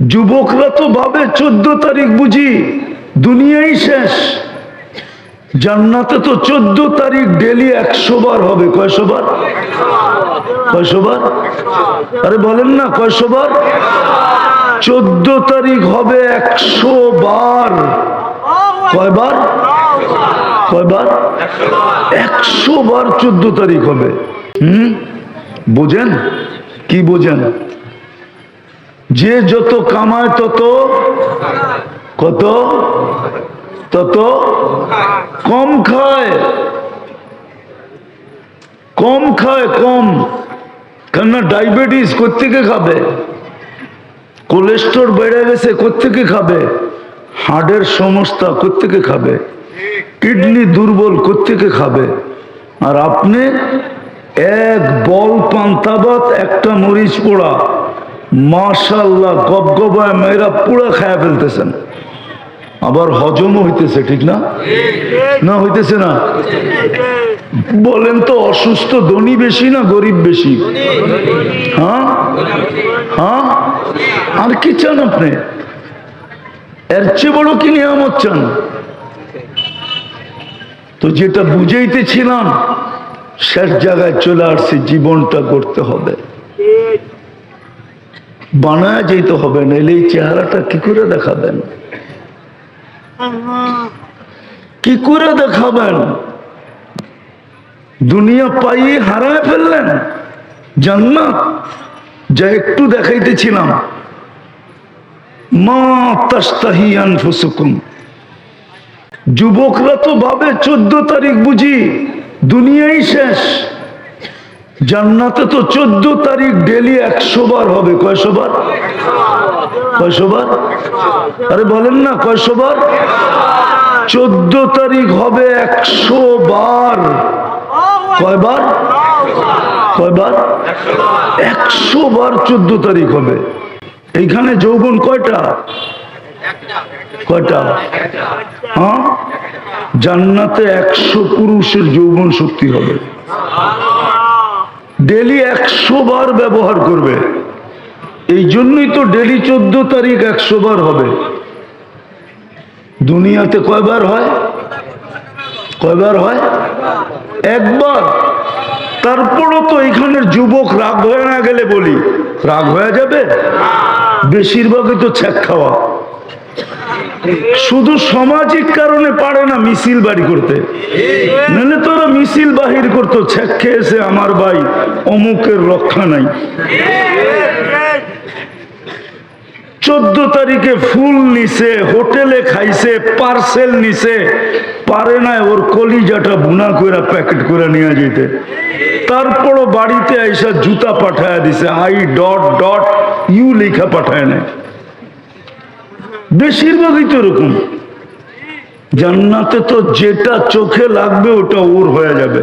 যুবকরা তো ভাবে চোদ্দ তারিখ বুঝি দুনিয়াই শেষ। জান্নাতে তো চোদ্দ তারিখ ডেলি একশো বার হবে। কয়শো বার? কয়শো বার? আরে বলেন না, কয়শো বার? চোদ্দ তারিখ হবে একশো বার। কয়বার? কয়বার? একশো বার চোদ্দ তারিখ হবে। হুম? বোঝেন? কি বোঝেন? যে যত কামায় তত কত? তত কম খায়। কম খায়, কম। কেননা ডায়াবেটিস কোথেকে খাবে? কোলেস্টোর বেড়ে গেছে কোথেকে খাবে? হার্টের সমস্যা কোথেকে খাবে? কিডনি দুর্বল কোথেকে খাবে? আর আপনি এক বল পান্তাবাত একটা মরিচ পোড়া। মাশাল্লাহ গবগবায় মেয়েরা পুরা খায়া ফেলতেছেন। আবার হজমও হইতেছে ঠিক না? না হইতেছে না? বলেন তো অসুস্থ ধনী বেশি না গরিব বেশি? হ্যাঁ? হ্যাঁ? আর কি চান আপনি? এর চেয়ে বড় কি নিয়ামত চান? তো যেটা বুঝাইতেছিলাম শেষ জায়গায় চলে আসছে জীবনটা করতে হবে। বানায় যেতে হবে নাহলে এই চেহারাটা কি করে দেখাবেন? কি করে দেখাবেন? দুনিয়া পাইয়ে হারায় ফেললেন। জান্নাত, যা একটু দেখাইতেছিলাম। মা তাস্তাহি আনফুসুকুম। যুবকরা তো ভাবে চোদ্দ তারিখ বুঝি দুনিয়াই শেষ। জান্নাতে তো চোদ্দ তারিখ ডেলি একশো বার হবে। কয়শো বার? কয়শো বার? আরে বলেন না, কয়শো বার? চোদ্দ তারিখ হবে একশো বার। কয়বার? কয়বার? একশো বার চোদ্দ তারিখ হবে। এইখানে যৌবন কয়টা? কয়টা? হ্যাঁ? জান্নাতে একশো পুরুষের যৌবন শক্তি হবে। ডেলি একশো বার ব্যবহার করবে। এই জন্যই তো ডেলি চোদ্দ তারিখ একশো বার হবে। দুনিয়াতে কয়বার হয়? কয়বার হয়? একবার। তারপরও তো এখানের যুবক রাগ হয়ে না গেলে বলি। রাগ হয়ে যাবে? বেশিরভাগই তো ছ্যাক খাওয়া। শুধু সামাজিক কারণে পারে না মিছিল বাড়ি করতে। নাহলে তো ওরা মিছিল বাহির করতো, ছ্যাক খেয়েছে আমার ভাই, অমুকের রক্ষা নাই। চোদ্দ তারিখে ফুল নিছে, হোটেলে খাইছে, পার্সেল নিছে, পারে না ওর কলিজাটা বুনা করে প্যাকেট করে নিয়ে যেতে তারপরও বাড়িতে আইসা জুতা পাঠায় দিছে, আই ডট ডট, ইউ লেখা পাঠায় না বেশিরভাগই তো এরকম। জান্নাতে তো যেটা চোখে লাগবে ওটা ওর হয়ে যাবে।